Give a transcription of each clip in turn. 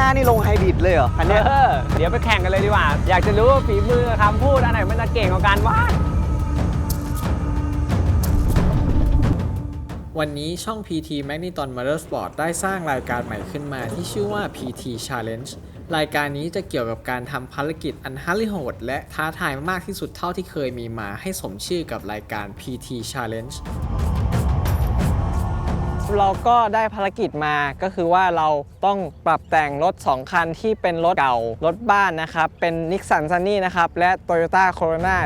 2,500นี่ลงไฮบริดเลยเหรอคันเนี้ยเออเดี๋ยวไปแข่งกันเลยดีกว่า อยากจะรู้ว่าฝีมือคำพูดอันไหนมันจะเก่งกว่ากันวะวันนี้ช่อง PT Magneton Motorsport ได้สร้างรายการใหม่ขึ้นมาที่ชื่อว่า PT Challenge รายการนี้จะเกี่ยวกับการทำภารกิจอันฮัลลิโหดและท้าทายมากที่สุดเท่าที่เคยมีมาให้สมชื่อกับรายการ PT Challenge เราก็ได้ภารกิจมาก็คือว่าเราต้องปรับแต่งรถ 2 คันที่เป็นรถเก่า รถบ้านนะครับ เป็น Nissan Sunny นะครับ และ Toyota Corona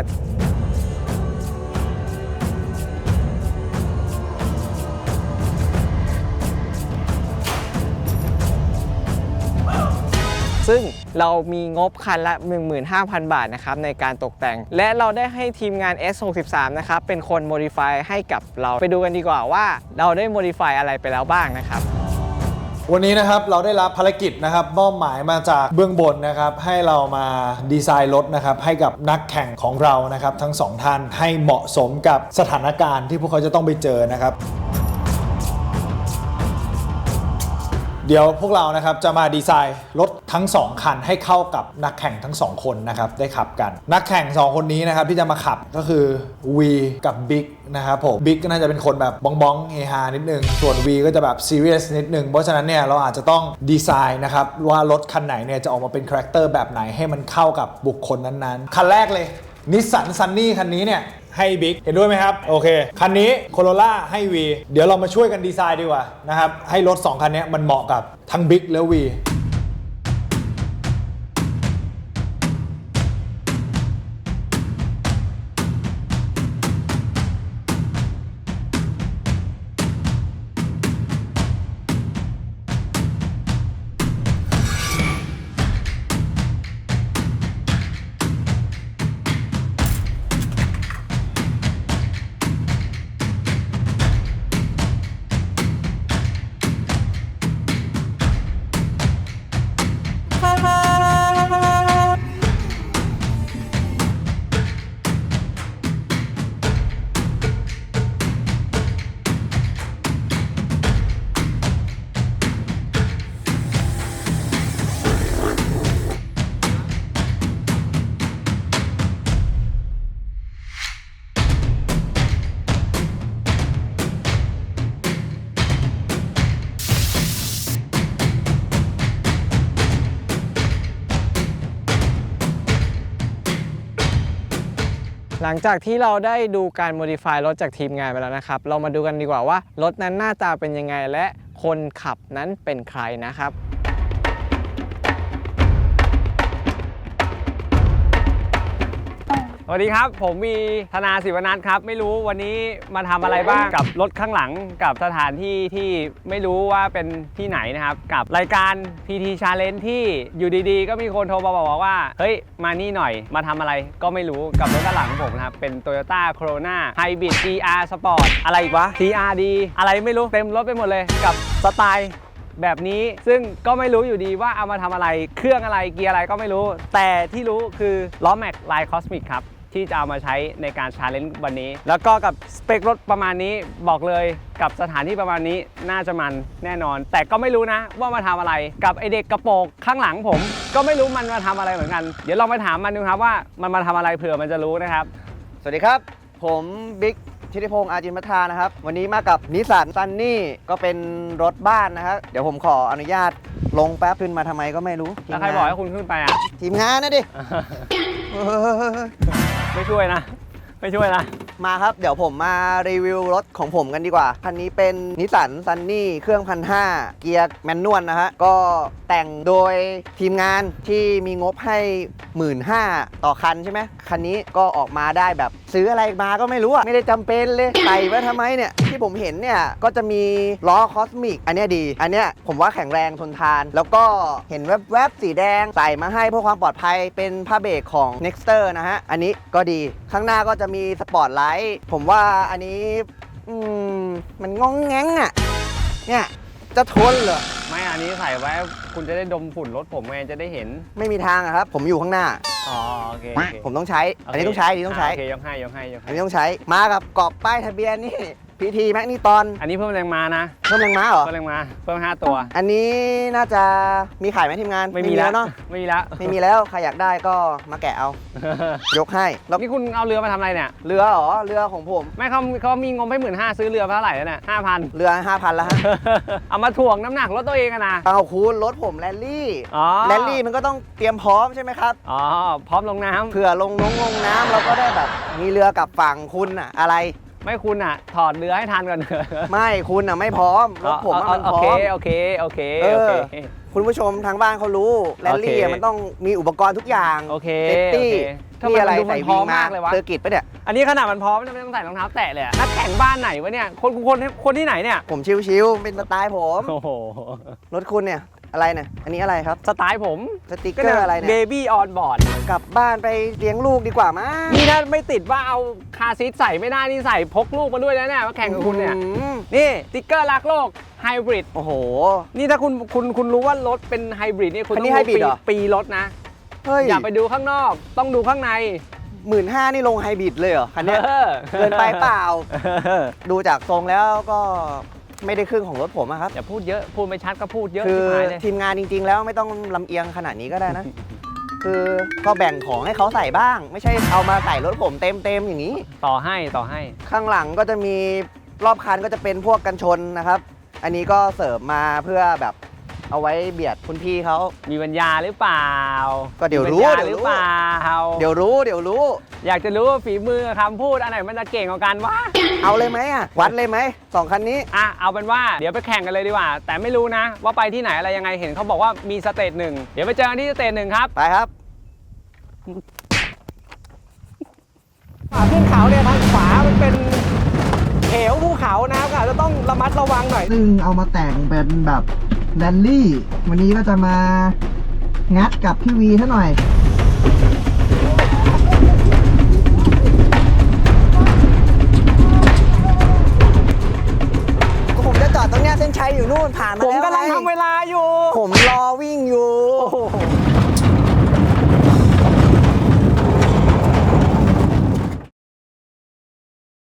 ซึ่งเรามีงบคันละ 15,000 บาทนะครับในการตกแต่ง และเราได้ให้ทีมงาน S63 นะครับเป็นคน modify ให้กับเราไปดูกันดีกว่าว่าเราได้ modify อะไรไปแล้วบ้างนะครับวันนี้นะครับเราได้รับภารกิจนะครับมอบหมายมาจากเบื้องบนนะครับให้เรามาดีไซน์รถนะครับให้กับนักแข่งของเรานะครับทั้งสองท่านให้เหมาะสมกับสถานการณ์ที่พวกเขาจะต้องไปเจอนะครับ เดี๋ยวพวกเรานะครับจะมาดีไซน์รถทั้ง 2 คันให้เข้ากับนักแข่งทั้ง 2 คนนะครับได้ขับกัน นักแข่ง 2 คนนี้นะครับที่จะมาขับก็คือ V กับ Big นะครับผม Big ก็น่าจะเป็นคนแบบบ้องบ้องๆเฮฮานิดนึง ส่วน V ก็จะแบบ Serious นิดนึง เพราะฉะนั้นเนี่ยเราอาจจะต้องดีไซน์นะครับว่ารถคันไหนเนี่ยจะออกมาเป็นคาแรคเตอร์แบบไหนให้มันเข้ากับบุคคลนั้นๆ คันแรกเลย นิสสันซันนี่คันนี้เนี่ยให้บิ๊กเห็นด้วยไหมครับ โอเค คันนี้โคโรล่าให้วีเดี๋ยวเรามาช่วยกันดีไซน์ดีกว่านะครับ ให้รถ 2 คันนี้มันเหมาะกับทั้งบิ๊กและ V หลังจากที่เราได้ดูการ modify รถจากทีมงานไปแล้วนะครับ เรามาดูกันดีกว่าว่ารถนั้นหน้าตาเป็นยังไงและคนขับนั้นเป็นใครนะครับ สวัสดีครับ ผมมีธนาศิวนัทครับ ไม่รู้วันนี้มาทำอะไรบ้างกับรถข้างหลังกับสถานที่ที่ไม่รู้ว่าเป็นที่ไหนนะครับ กับรายการ PT Challenge ที่อยู่ดีๆ ก็มีคนโทรมาบอกว่า เฮ้ย มานี่หน่อยมาทำอะไรก็ไม่รู้กับรถด้านหลังของผมนะครับ เป็น Toyota Corona Hybrid GR Sport อะไรอีกวะ CRD อะไรไม่รู้เต็มรถไปหมดเลยกับสไตล์แบบนี้ซึ่งก็ไม่รู้อยู่ดีว่าเอามาทำอะไร เครื่องอะไรเกียร์อะไรก็ไม่รู้ แต่ที่รู้คือล้อแม็กลายคอสมิกครับ ที่จะเอามาใช้ในการชาเลนจ์วันนี้ แล้วก็กับสเปครถประมาณนี้บอกเลยกับสถานที่ประมาณนี้น่าจะมันแน่นอน แต่ก็ไม่รู้นะว่ามาทำอะไรกับไอเด็กกระโปรงข้างหลังผม ก็ไม่รู้มันมาทำอะไรเหมือนกัน เดี๋ยวลองไปถามมันดูครับว่ามันมาทำอะไรเผื่อมันจะรู้นะครับ สวัสดีครับ ผมบิ๊ก ธิติพงษ์อาจินพัทรานะครับ วันนี้มากับนิสสันซันนี่ก็เป็นรถบ้านนะครับเดี๋ยวผมขออนุญาตลงแป๊บขึ้นมาทำไมก็ไม่รู้แล้วใครบอกให้คุณขึ้นไปอะ ทีมงานนะดิ เออไม่ช่วยนะ ไม่ช่วยนะ มาครับ เดี๋ยวผมมารีวิวรถของผมกันดีกว่า คันนี้เป็นนิสสันซันนี่เครื่องพันห้าเกียร์แมนนวลนะฮะ ก็แต่งโดยทีมงานที่มีงบให้ 1 5ื่นต่อคันใช่ไหม คันนี้ก็ออกมาได้แบบซื้ออะไรมาก็ไม่รู้อะไม่ได้จำเป็นเลยใส่ไว้ทำไมเนี่ย ที่ผมเห็นเนี่ย ก็จะมีล้อคอสมิก อันนี้ดี อันเนี้ยผมว่าแข็งแรงทนทาน แล้วก็เห็นแวบๆสีแดงใส่มาให้เพื่อความปลอดภัยเป็นผ้าเบรกของ Nexter นะฮะอันนี้ก็ดีข้างหน้าก็จะมีสปอร์ตไลท์ผมว่าอันนี้อืมมันงองแงงอะเนี่ยจะทนเหรอ ไม่อันนี้ใส่ไว้ คุณจะได้ดมฝุ่นรถผมไงจะได้เห็น ไม่มีทางอะครับ ผมอยู่ข้างหน้า อ๋อโอเคโอเคผมต้องใช้ อันนี้ต้องใช้อันนี้ต้องใช้ โอเคยกให้ยกให้ยกอัให้นนี้ต้องใช้ มากับกรอบป้ายทะเบียนนี่ พีทีแมกนีตอน อันนี้เพิ่มแรงมานะ เพิ่มแรงม้าเหรอ เพิ่มแรงมาเพิ่มห้าตัว อันนี้น่าจะมีขายไหมทีมงานไม่มีแล้วเนาะ ไม่มีแล้ว ไม่มีแล้ว ใครอยากได้ก็มาแกะเอา ยกให้ แล้วนี่คุณเอาเรือมาทำอะไรเนี่ย เรือเหรอ เรือของผม ไม่เขาเขามีงบให้หมื่นห้าซื้อเรือเท่าไหร่แล้วเนี่ยห้าพันเรือ5,000แล้วฮะ เอามาถ่วงน้ำหนักรถตัวเองอะนะ เอาคุณรถผมแรลลี่อ๋อแรลลี่มันก็ต้องเตรียมพร้อมใช่ไหมครับ อ๋อ พร้อมลงน้ำเผื่อลงน้องลงน้ำเราก็ได้แบบมีเรือกลับฝั่งคุณอะอะไร ไม่คุณอะ ถอดเรือให้ทันก่อนเถอะไม่คุณอะไม่พร้อมรถผมอะมันพร้อโอเคมโอเคโอเคเออโอเคคุณผู้ชมทางบ้านเขารู้แรลลี่โอเคอะมันต้องมีอุปกรณ์ทุกอย่างโอเคเซฟตี้โอเคทำไมนี่อะไรมันดูใส่มันพร้วิองมมามากเลยวะ เซอร์กิตปะเนี่ย อันนี้ขนาดมันพร้อมนะไม่ต้องใส่รองเท้าแตะเลยอะนักแข่งบ้านไหนวะเนี่ยคนคนคนที่ไหนเนี่ยผมชิวๆเป็นสไตล์ผม โอ้โหรถคุณเนี่ย อะไรเนี่ยอันนี้อะไรครับ สไตล์ผมสติกเกอร์อะไรเนี่เบยบี้ออนบอร์ดกลับบ้านไปเลี้ยงลูกดีกว่ามั้งนี่ถ้าไม่ติดว่าเอาคาร์ซีทใส่ไม่ได้นี่ใส่พกลูกมาด้วยนะเนี่ยมาแข่งกับคุณเนี่ย อืมนี่สติ๊กเกอร์รักโลกไฮบริด โอ้โห นี่ถ้าคุณคุณคุณรู้ว่ารถเป็นไฮบริดนี่คุณอันต้นี้องไฮรู้บริดปีเหรอ ปีรถนะ เฮ้ยอย่าไปดูข้างนอก ต้องดูข้างในหมื่นห้านี่ลงไฮบริดเลยเหรอคันเนี้ยออเกินไปเปล่าเออดูจากทรงแล้วก็ ไม่ได้ครึ่งของรถผมอะครับ อย่าพูดเยอะ พูดไม่ชัดก็พูดเยอะคือชิบหายเลย ทีมงานจริง ๆ แล้วไม่ต้องลำเอียงขนาดนี้ก็ได้นะ คือก็แบ่งของให้เขาใส่บ้าง ไม่ใช่เอามาใส่รถผมเต็มๆอย่างนี้ ต่อให้ต่อให้ ข้างหลังก็จะมีรอบคันก็จะเป็นพวกกันชนนะครับ อันนี้ก็เสริมมาเพื่อแบบ เอาไว้เบียดคุณพี่เขา มีปัญญาหรือเปล่าก็เดี๋ยวรู้มีปัญญาเดี๋ยวรู้หรือเปล่า เดี๋ยวรู้เดี๋ยวรู้ อยากจะรู้ว่าฝีมือคำพูดอันไหนมันจะเก่งกว่ากันวะ เอาเลยไหมอะ วัดเลยไหมสองคันนี้ อะเอาเป็นว่าเดี๋ยวไปแข่งกันเลยดีกว่า แต่ไม่รู้นะ ว่าไปที่ไหนอะไรยังไงเห็นเขาบอกว่ามีสเตจหนึ่งเดี๋ยวไปเจอกันที่สเตจหนึ่งครับ ไปครับขึ้นเขาเนี่ยทางขวามันเป็นเหวภูเขานะครับอาจจะต้องระมัดระวังหน่อย ซึ่งเอามาแต่งเป็นแบบ แรลลี่ วันนี้ก็จะมางัดกับพี่วีซะหน่อยผมจะจอดตรงเนี้ยเส้นชัยอยู่นู่นผ่านมาผมแล้ว